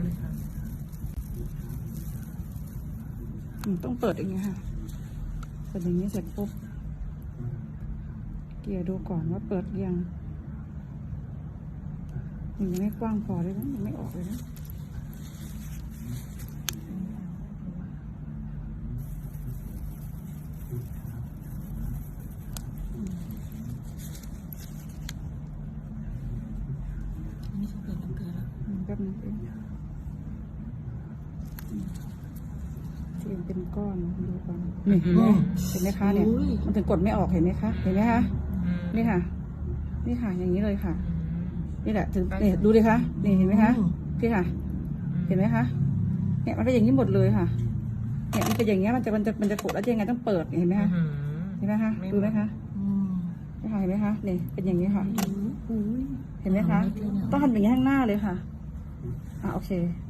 เอาเลยค่ะอืมต้องเปิดอย่างเงี้ยค่ะเปิดอย่างนี้เสร็จปุ๊บ เกียร์ดูก่อนว่าเปิดยังมันยังไม่กว้างพอเลยนะยังไม่ออกเลยนะไม่ใช่เปิดน้ำเกลือแล้วอืมแป๊บนึงเองอืม เสียงเป็นก้อนดูก่อนนี่เห็นไหมเห็นไหมคะเนี่ยมันถึงกดไม่ออกเห็นไหมคะเห็นไหมคะอืมนี่ค่ะ นี่ค่ะ อย่างนี้เลยค่ะอืมนี่แหละถึงนี่ดูดิคะนี่เห็นไหมคะพี่ค่ะ เห็นไหมคะเนี่ยมันเป็นอย่างนี้หมดเลยค่ะเนี่ยมันเป็นอย่างเงี้ยมันจะมันจะมันจะกดแล้วจะยังไงต้องเปิดเห็นไหมคะอืมเห็นไหมคะดูไหมคะอืมนี่ค่ะเห็นไหมคะนี่เป็นอย่างนี้ค่ะอุ้ยเห็นไหมคะต้องทำอย่างนี้ข้างหน้าเลยค่ะอะโอเคอ